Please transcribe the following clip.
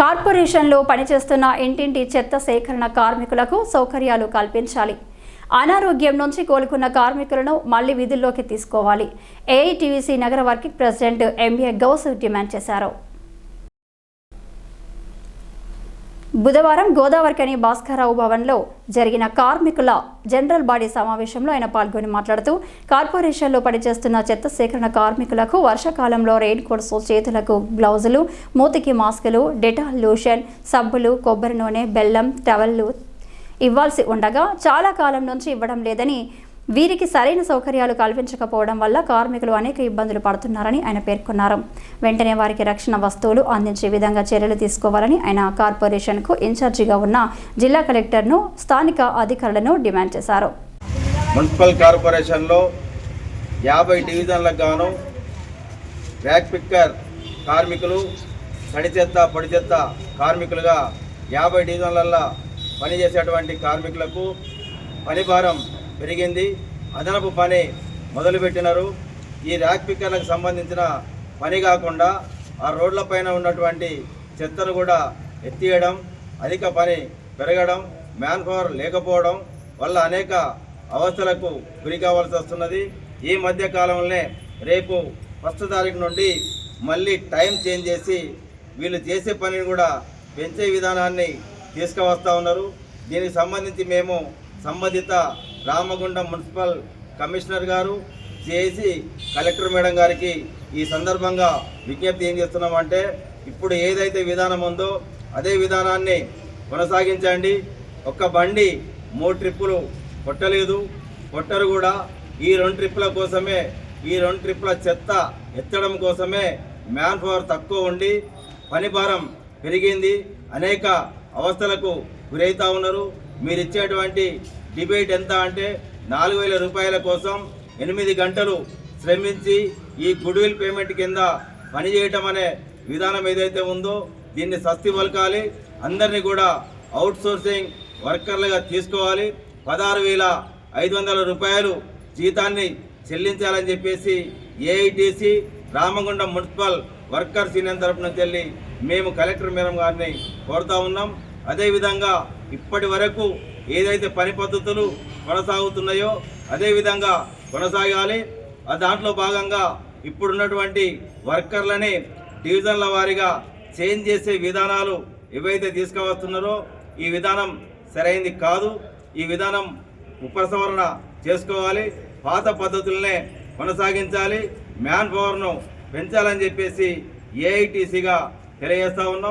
కార్పొరేషన్లో పనిచేస్తున్న ఇంటింటి చెత్త సేకరణ కార్మికులకు సౌకర్యాలు కల్పించాలి. అనారోగ్యం నుంచి కోలుకున్న కార్మికులను మళ్ళీ విధుల్లోకి తీసుకోవాలి. ఏఐటీవీసీ నగర working president MA Ghouse demand చేశారు. బుధవారం గోదావరికని భాస్కరరావు భవన్లో జరిగిన కార్మికుల జనరల్ బాడీ సమావేశంలో ఆయన పాల్గొని మాట్లాడుతూ కార్పొరేషన్లో పనిచేస్తున్న చెత్త సేకరణ కార్మికులకు వర్షాకాలంలో రెయిన్ కోట్స్ చేతులకు గ్లౌజులు మూతికి మాస్కులు డెటాల్ లూషన్ సబ్బులు కొబ్బరి నూనె బెల్లం టవల్లు ఇవ్వాల్సి ఉండగా చాలా కాలం నుంచి ఇవ్వడం లేదని వీరికి సరైన సౌకర్యాలు కల్పించకపోవడం వల్ల కార్మికులు అనేక ఇబ్బందులు పడుతున్నారని ఆయన పేర్కొన్నారు. వెంటనే వారికి రక్షణ వస్తువులు అందించే విధంగా చర్యలు తీసుకోవాలని ఆయన కార్పొరేషన్కు ఇన్ఛార్జిగా ఉన్న జిల్లా కలెక్టర్ను స్థానిక అధికారులను డిమాండ్ చేశారు. మున్సిపల్ కార్పొరేషన్లో యాభై డివిజన్లకు గాను బ్యాక్ పిక్కర్ కార్మికులు తడి చెత్త పొడి చెత్త కార్మికులుగా యాభై డివిజన్లల్లో పనిచేసేటువంటి కార్మికులకు పనిభారం పెరిగింది. అదనపు పని మొదలుపెట్టినారు. ఈ ర్యాక్ పిక్కర్లకు సంబంధించిన పని కాకుండా ఆ రోడ్లపైన ఉన్నటువంటి చెత్తను కూడా ఎత్తియడం అధిక పని పెరగడం మ్యాన్ పవర్ లేకపోవడం వల్ల అనేక అవస్థలకు గురి కావాల్సి వస్తున్నది. ఈ మధ్య కాలంలోనే రేపు ఫస్ట్ తారీఖు నుండి మళ్ళీ టైం చేంజ్ చేసి వీళ్ళు చేసే పనిని కూడా పెంచే విధానాన్ని తీసుకువస్తూ ఉన్నారు. దీనికి సంబంధించి మేము సంబంధిత రామగుండం మున్సిపల్ కమిషనర్ గారు చేసి కలెక్టర్ మేడం గారికి ఈ సందర్భంగా విజ్ఞప్తి ఏం చేస్తున్నామంటే ఇప్పుడు ఏదైతే విధానం ఉందో అదే విధానాన్ని కొనసాగించండి. ఒక్క బండి మూడు ట్రిప్పులు కొట్టలేదు. కొట్టరు కూడా. ఈ రెండు ట్రిప్పుల కోసమే ఈ రెండు ట్రిప్పుల చెత్త ఎత్తడం కోసమే మ్యాన్ పవర్ తక్కువ ఉండి పని భారం పెరిగింది. అనేక అవస్థలకు గురవుతూ ఉన్నారు. మీరు ఇచ్చేటువంటి డిబేట్ ఎంత అంటే నాలుగు వేల రూపాయల కోసం ఎనిమిది గంటలు శ్రమించి ఈ గుడ్విల్ పేమెంట్ కింద పనిచేయటం అనే విధానం ఏదైతే ఉందో దీన్ని సస్తి పలకాలి. అందరినీ కూడా అవుట్ సోర్సింగ్ వర్కర్లుగా తీసుకోవాలి. పదహారు వేల ఐదు వందల రూపాయలు జీతాన్ని చెల్లించాలని చెప్పేసి AITC Ramagundam municipal workers union తరఫున నుంచి మేము కలెక్టర్ మేడం గారిని కోరుతా ఉన్నాం. అదేవిధంగా ఇప్పటి వరకు ఏదైతే పని పద్ధతులు కొనసాగుతున్నాయో అదేవిధంగా కొనసాగాలి. ఆ దాంట్లో భాగంగా ఇప్పుడున్నటువంటి వర్కర్లని డివిజన్ల వారీగా చేంజ్ చేసే విధానాలు ఏవైతే తీసుకువస్తున్నారో ఈ విధానం సరైంది కాదు. ఈ విధానం ఉపసంహరణ చేసుకోవాలి. పాత పద్ధతులనే కొనసాగించాలి. మ్యాన్ పవర్ను పెంచాలని చెప్పేసి ఏఐటీసీగా తెలియజేస్తా ఉన్నాం.